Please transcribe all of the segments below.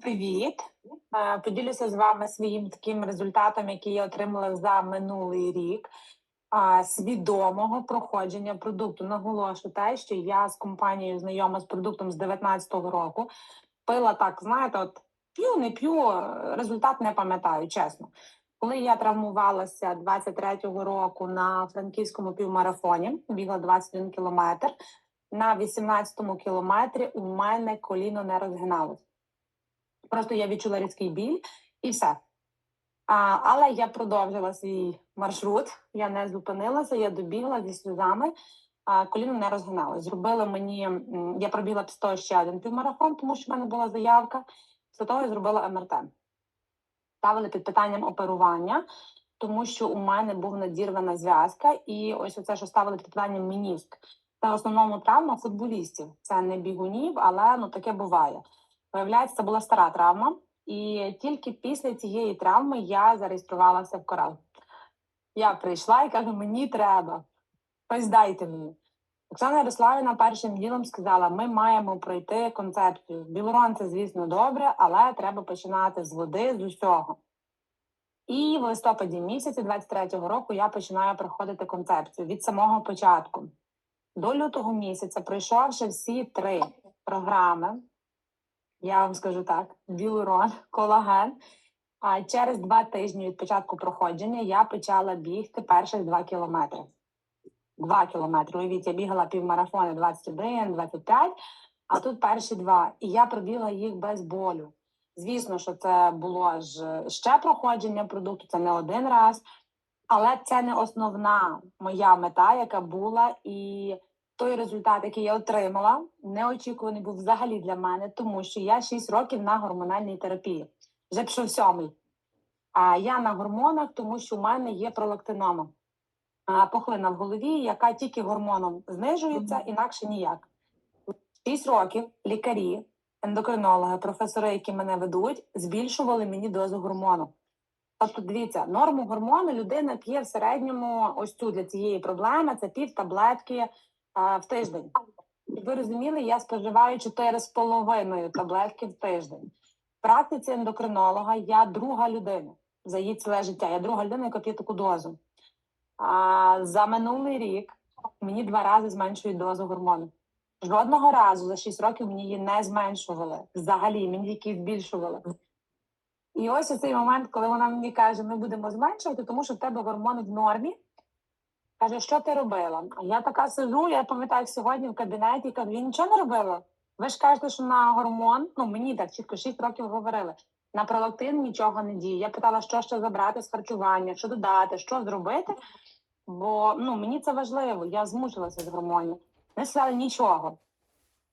привіт! Поділюся з вами своїм таким результатом, який я отримала за минулий рік свідомого проходження продукту. Наголошу те, що я з компанією знайома з продуктом з 19-го року. Пила так, знаєте, от п'ю, не п'ю, результат не пам'ятаю, чесно. Коли я травмувалася 23-го року на франківському півмарафоні, бігла 21 кілометр. На 18-му кілометрі у мене коліно не розгиналось. Просто я відчула різкий біль і все. А, але я продовжила свій маршрут, я не зупинилася, я добігла зі сльозами, а коліно не розгиналось. Зробили мені, я пробігла після того ще один півмарафон, тому що в мене була заявка. Після того я зробила МРТ. Ставили під питанням оперування, тому що у мене був надірвана зв'язка, і ось оце, що ставили під питанням мініск. Це в основному травма футболістів. Це не бігунів, але ну таке буває. Виявляється, це була стара травма, і тільки після цієї травми я зареєструвалася в корал. Я прийшла і кажу: мені треба. Ось мені. Оксана Ярославівна першим ділом сказала: ми маємо пройти концепцію. Білорон це, звісно, добре, але треба починати з води, з усього. І в листопаді місяці 23-го року я починаю проходити концепцію від самого початку. До лютого місяця, пройшовши всі три програми, я вам скажу так: білурон, колаген. А через два тижні від початку проходження я почала бігти перших два кілометри. Два кілометри. Уявіть, я бігала півмарафони 21, 25, а тут перші два. І я пробігла їх без болю. Звісно, що це було ж ще проходження продукту, це не один раз, але це не основна моя мета, яка була, і той результат, який я отримала, неочікуваний був взагалі для мене, тому що я 6 років на гормональній терапії, вже пішов сьомий. А я на гормонах, тому що у мене є пролактинома, пухлина в голові, яка тільки гормоном знижується, інакше ніяк. 6 років лікарі, ендокринологи, професори, які мене ведуть, збільшували мені дозу гормону. Тобто, дивіться, норму гормону людина п'є в середньому ось цю для цієї проблеми це пів таблетки а, в тиждень. Щоб ви розуміли, я споживаю 4,5 таблетки в тиждень. В практиці ендокринолога я друга людина за її ціле життя. Я друга людина, яка п'є таку дозу. А за минулий рік мені два рази зменшують дозу гормону. Жодного разу за 6 років мені її не зменшували. Взагалі, мені тільки збільшували. І ось у цей момент, коли вона мені каже, ми будемо зменшувати, тому що в тебе гормони в нормі. Каже, що ти робила? А я така сижу, я пам'ятаю сьогодні в кабінеті кажу, я нічого не робила. Ви ж кажете, що на гормон, ну мені так чітко 6 років говорили. На пролактин нічого не діє. Я питала, що ще забрати з харчування, що додати, що зробити. Бо ну мені це важливо, я змучилася з гормонів. Не сказали нічого.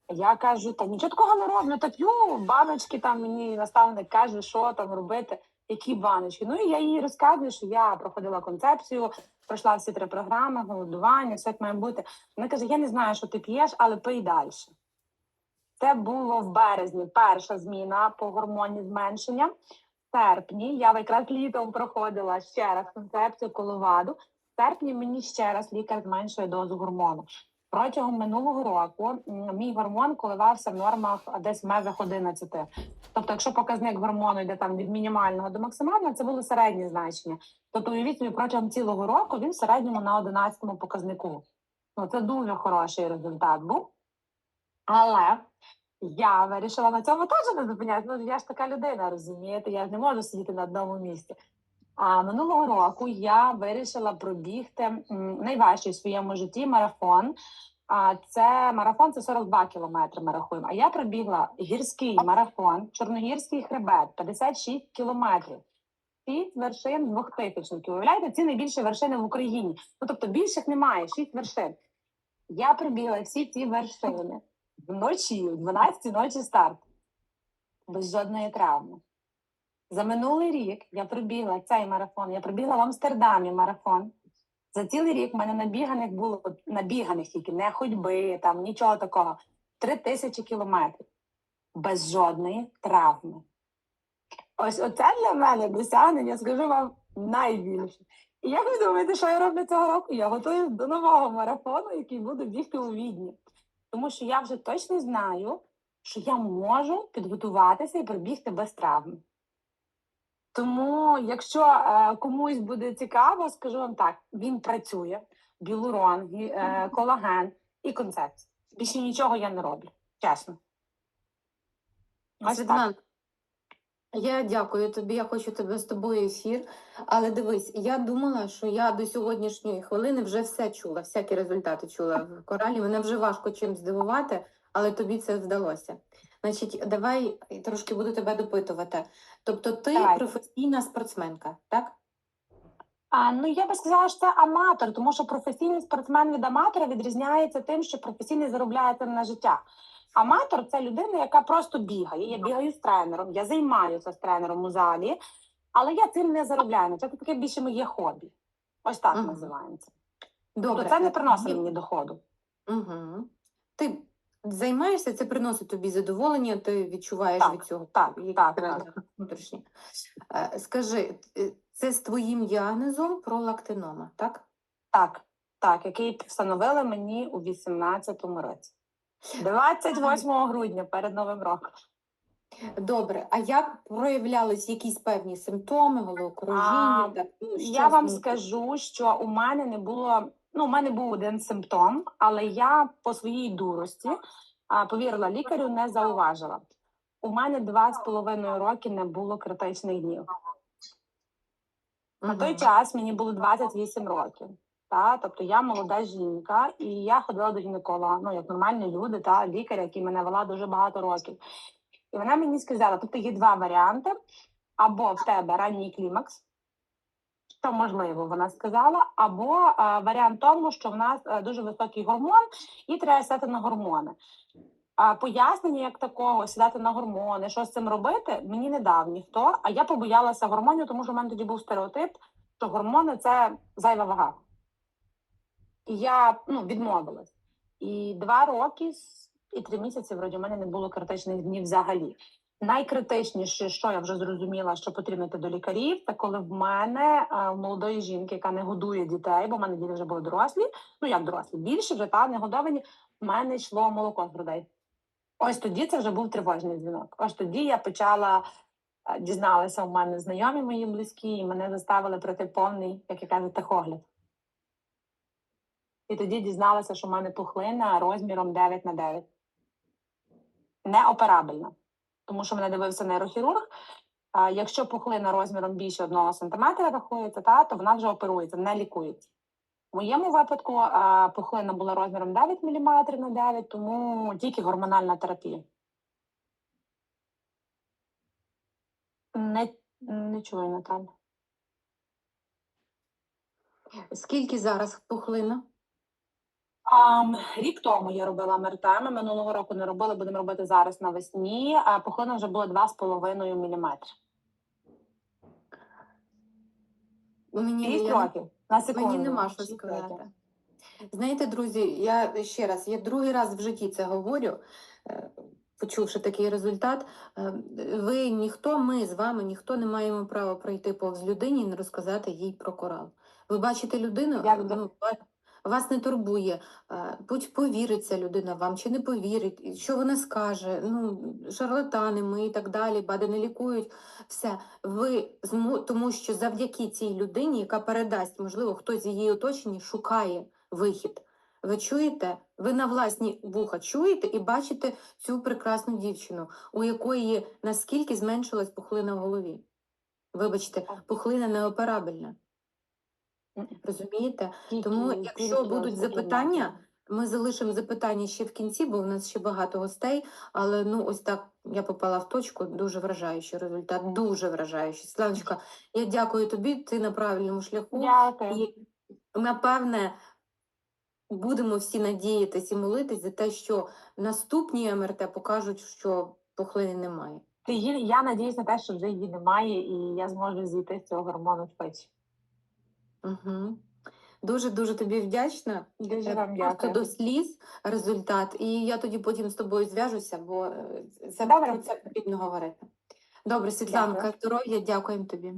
Я кажу, та нічого такого не роблю, та п'ю баночки, там мені наставник каже, що там робити, які баночки. Ну і я їй розказую, що я проходила концепцію, пройшла всі три програми, голодування, все як має бути. Вона каже: я не знаю, що ти п'єш, але пий далі. Це було в березні перша зміна по гормоні зменшення. В серпні я якраз літом проходила ще раз концепцію коловаду. В серпні мені ще раз лікар зменшує дозу гормону. Протягом минулого року мій гормон коливався в нормах десь в межах 11. Тобто, якщо показник гормону йде там від мінімального до максимального, це було середнє значення. Тобто, уявіть собі, протягом цілого року він в середньому на 11 показнику. Ну, це дуже хороший результат був. Але я вирішила на цьому теж не зупинятися. Ну, я ж така людина, розумієте, я ж не можу сидіти на одному місці. А минулого року я вирішила пробігти найважчий в своєму житті марафон. А це марафон це 42 кілометри. Ми рахуємо. А я пробігла гірський марафон, чорногірський хребет, 56 кілометрів. Шість вершин двохтисячників. Уявляєте, ці найбільші вершини в Україні. Ну тобто більших немає, шість вершин. Я пробігла всі ці вершини вночі, в 12 ночі старт, без жодної травми. За минулий рік я пробігла цей марафон. Я пробігла в Амстердамі марафон. За цілий рік в мене набіганих було набіганих тільки не ходьби, там нічого такого. Три тисячі кілометрів без жодної травми. Ось оце для мене досягнення, скажу вам, найбільше. І як ви думаєте, що я роблю цього року? Я готуюсь до нового марафону, який буду бігти у відні. Тому що я вже точно знаю, що я можу підготуватися і пробігти без травм. Тому, якщо е, комусь буде цікаво, скажу вам так: він працює, білурон, е, колаген і концепція. Більше нічого я не роблю, чесно. Ось так. Я дякую тобі. Я хочу тебе з тобою ефір. Але дивись, я думала, що я до сьогоднішньої хвилини вже все чула, всякі результати чула в коралі. Мене вже важко чим здивувати, але тобі це вдалося. Значить, давай трошки буду тебе допитувати. Тобто, ти Давай. професійна спортсменка, так? А, ну я би сказала, що це аматор, тому що професійний спортсмен від аматора відрізняється тим, що професійний заробляє цим на життя. Аматор це людина, яка просто бігає. Я бігаю з тренером, я займаюся з тренером у залі, але я цим не заробляю. Це таке більше моє хобі. Ось так Мгм. називається. Добре. Тобто це не приносить мені доходу. Угу. Ти займаєшся, це приносить тобі задоволення, ти відчуваєш Так, від цього так, так, внутрішні. Е, Скажи, е, це з твоїм діагнозом пролактинома, так? Так, так, який встановили мені у 18-му році. 28 грудня перед Новим роком. Добре, а як проявлялись якісь певні симптоми, головокружіння? А, так, ну, Я вам скажу, що у мене не було. Ну, у мене був один симптом, але я по своїй дурості повірила лікарю, не зауважила. У мене два з половиною роки не було критичних днів. На той час мені було 28 років. Та? Тобто я молода жінка, і я ходила до гінеколога, ну як нормальні люди, та лікар, який мене вела дуже багато років. І вона мені сказала: тобто є два варіанти: або в тебе ранній клімакс, що можливо, вона сказала, або е, варіант тому, що в нас е, дуже високий гормон, і треба сідати на гормони. А пояснення як такого, сідати на гормони, що з цим робити, мені не дав ніхто. А я побоялася гормонів, тому що в мене тоді був стереотип, що гормони це зайва вага. І я ну, відмовилась. І два роки і три місяці вроді в мене не було критичних днів взагалі. Найкритичніше, що я вже зрозуміла, що потрібно йти до лікарів, це коли в мене е, молодої жінки, яка не годує дітей, бо в мене діти вже були дорослі, ну як дорослі, більше вже та не годовані, в мене йшло молоко з грудей. Ось тоді це вже був тривожний дзвінок. Ось тоді я почала е, дізналася, у мене знайомі мої близькі, і мене заставили пройти повний, як я кажу, техогляд. І тоді дізналася, що в мене пухлина розміром 9 на 9. Неоперабельна. Тому що мене дивився нейрохірург. А якщо пухлина розміром більше 1 см рахується, та, то вона вже оперується, не лікується. В моєму випадку а, пухлина була розміром 9 мм на 9, тому тільки гормональна терапія. Не, не чую, Наталя. Скільки зараз пухлина? Рік тому я робила МРТ, минулого року не робила, будемо робити зараз навесні. А пухлина вже була 2,5 мм. Мені, 6 я- років. На секунду. Мені нема що Шість сказати. Знаєте, друзі, я ще раз, я другий раз в житті це говорю, е, почувши такий результат. Е, Ви ніхто, ми з вами, ніхто не маємо права пройти повз людині і не розказати їй про корал. Ви бачите людину, Як до- ну, ва- вас не турбує, е, будь повірить ця людина вам чи не повірить, що вона скаже. Ну, шарлатани ми і так далі, бади не лікують. Все, ви тому що завдяки цій людині, яка передасть, можливо, хтось з її оточення шукає вихід. Ви чуєте? Ви на власні вуха чуєте і бачите цю прекрасну дівчину, у якої наскільки зменшилась пухлина в голові. Вибачте, пухлина неоперабельна. Розумієте? Тому, якщо будуть запитання, ми залишимо запитання ще в кінці, бо в нас ще багато гостей. Але ну ось так я попала в точку. Дуже вражаючий результат, дуже вражаючий. Славочка, я дякую тобі. Ти на правильному шляху. Дякую. І напевне будемо всі надіятися і молитись за те, що наступні МРТ покажуть, що пухлини немає. Ти Я надіюсь на те, що вже її немає, і я зможу зійти з цього гормону швидше. Угу. Дуже дуже тобі вдячна. Дуже вам дякую. до сліз результат. І я тоді потім з тобою зв'яжуся, бо е, це Добре. про це потрібно говорити. Добре, Світланка, здоров'я, дякуємо тобі.